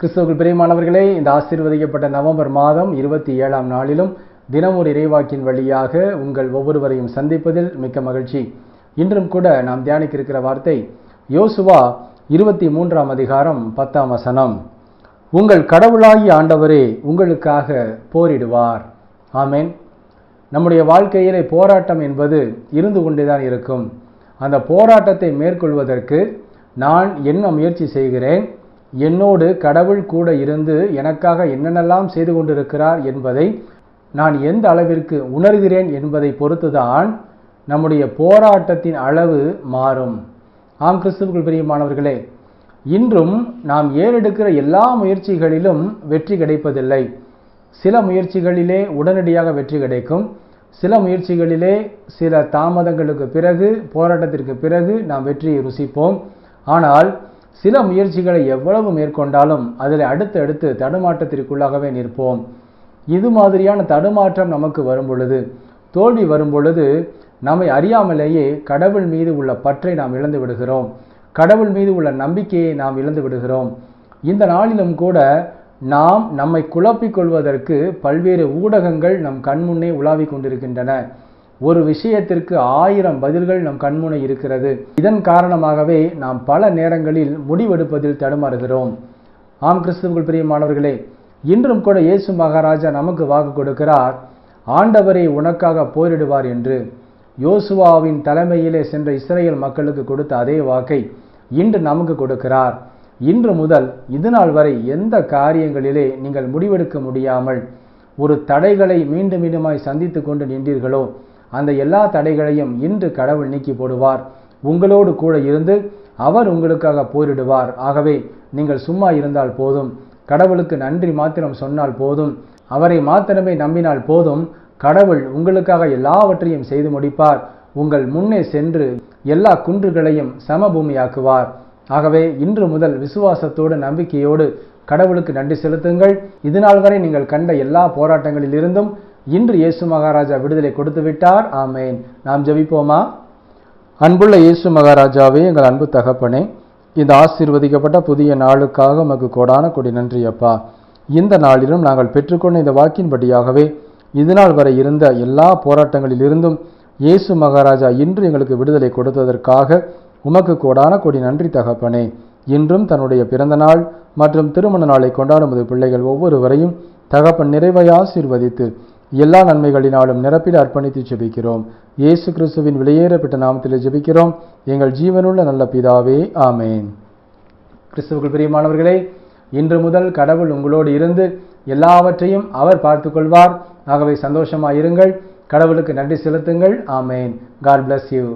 கிறிஸ்தவர்கள் பிரியமானவர்களே இந்த ஆசீர்வதிக்கப்பட்ட நவம்பர் மாதம் இருபத்தி ஏழாம் நாளிலும் தினமொரு இறைவாக்கின் வழியாக உங்கள் ஒவ்வொருவரையும் சந்திப்பதில் மிக்க மகிழ்ச்சி. இன்றும் கூட நாம் தியானிக்க இருக்கிற வார்த்தை யோசுவா இருபத்தி மூன்றாம் அதிகாரம் பத்தாம் வசனம். உங்கள் கடவுளாகி ஆண்டவரே உங்களுக்காக போரிடுவார். ஆமேன். நம்முடைய வாழ்க்கையிலே போராட்டம் என்பது இருந்து கொண்டேதான் இருக்கும். அந்த போராட்டத்தை மேற்கொள்வதற்கு நான் என்ன முயற்சி செய்கிறேன்? என்னோடு கடவுள் கூட இருந்து எனக்காக என்னென்னலாம் செய்து கொண்டிருக்கிறார் என்பதை நான் எந்த அளவிற்கு உணர்கிறேன் என்பதை பொறுத்துதான் நம்முடைய போராட்டத்தின் அளவு மாறும். ஆம் கிறிஸ்துவுக்குள் பிரியமானவர்களே இன்றும் நாம் ஏறெடுக்கிற எல்லா முயற்சிகளிலும் வெற்றி கிடைப்பதில்லை. சில முயற்சிகளிலே உடனடியாக வெற்றி கிடைக்கும். சில முயற்சிகளிலே சில தாமதங்களுக்கு பிறகு போராட்டத்திற்கு பிறகு நாம் வெற்றியை ருசிப்போம். ஆனால் சில முயற்சிகளை எவ்வளவு மேற்கொண்டாலும் அதில் அடுத்தடுத்து தடுமாற்றத்திற்குள்ளாகவே நிற்போம். இது மாதிரியான தடுமாற்றம் நமக்கு வரும் பொழுது தோல்வி வரும் பொழுது நம்மை அறியாமலேயே கடவுள் மீது உள்ள பற்றை நாம் இழந்து விடுகிறோம். கடவுள் மீது உள்ள நம்பிக்கையை நாம் இழந்து விடுகிறோம். இந்த நாளிலும் கூட நாம் நம்மை குழப்பிக் கொள்வதற்கு பல்வேறு ஊடகங்கள் நம் கண்முன்னே உலாவிக் கொண்டிருக்கின்றன. ஒரு விஷயத்திற்கு ஆயிரம் பதில்கள் நம் கண்முனை இருக்கிறது. இதன் காரணமாகவே நாம் பல நேரங்களில் முடிவெடுப்பதில் தடுமாறுகிறோம். ஆம் கிறிஸ்துவுக்குள் பிரியமானவர்களே இன்றும் கூட இயேசு மகாராஜா நமக்கு வாக்கு கொடுக்கிறார். ஆண்டவரை உனக்காக போரிடுவார் என்று. யோசுவாவின் தலைமையிலே சென்ற இஸ்ரேல் மக்களுக்கு கொடுத்த அதே வாக்கை இன்று நமக்கு கொடுக்கிறார். இன்று முதல் இது நாள் வரை எந்த காரியங்களிலே நீங்கள் முடிவெடுக்க முடியாமல் ஒரு தடைகளை மீண்டும் மீண்டுமாய் சந்தித்து கொண்டு நின்றீர்களோ அந்த எல்லா தடைகளையும் இன்று கடவுள் நீக்கி போடுவார். உங்களோடு கூட இருந்து அவர் உங்களுக்காக போரிடுவார். ஆகவே நீங்கள் சும்மா இருந்தால் போதும். கடவுளுக்கு நன்றி மாத்திரம் சொன்னால் போதும். அவரை மாத்திரமே நம்பினால் போதும். கடவுள் உங்களுக்காக எல்லாவற்றையும் செய்து முடிப்பார். உங்கள் முன்னே சென்று எல்லா குன்றுகளையும் சமபூமியாக்குவார். ஆகவே இன்று முதல் விசுவாசத்தோடு நம்பிக்கையோடு கடவுளுக்கு நன்றி செலுத்துங்கள். இதுநாள் வரை நீங்கள் கண்ட எல்லா போராட்டங்களில் இருந்தும் இன்று இயேசு மகாராஜா விடுதலை கொடுத்து விட்டார். ஆமேன். நாம் ஜபிப்போமா? அன்புள்ள இயேசு மகாராஜாவே எங்கள் அன்பு தகப்பனே இந்த ஆசீர்வதிக்கப்பட்ட புதிய நாளுக்காக உமக்கு கோடான கொடி நன்றி அப்பா. இந்த நாளிலும் நாங்கள் பெற்றுக்கொண்ட இந்த வாக்கின்படியாகவே இதுநாள் வரை இருந்த எல்லா போராட்டங்களில் இருந்தும் இயேசு மகாராஜா இன்று எங்களுக்கு விடுதலை கொடுத்ததற்காக உமக்கு கோடான கொடி நன்றி தகப்பனே. இன்றும் தன்னுடைய பிறந்த நாள் மற்றும் திருமண நாளை கொண்டாடும் பிள்ளைகள் ஒவ்வொருவரையும் தகப்பன் நிறைவை ஆசீர்வதித்து எல்லா நன்மைகளினாலும் நிரப்பில் அர்ப்பணித்து ஜெபிக்கிறோம். இயேசு கிறிஸ்துவின் வெளியேறப்பட்ட நாமத்தில் ஜெபிக்கிறோம். எங்கள் ஜீவனுள்ள நல்ல பிதாவே ஆமேன். கிறிஸ்துவுக்குள் பிரியமானவர்களே இன்று முதல் கடவுள் உங்களோடு இருந்து எல்லாவற்றையும் அவர் பார்த்து கொள்வார் ஆகவே சந்தோஷமாயிருங்கள். கடவுளுக்கு நன்றி செலுத்துங்கள். ஆமேன். God bless you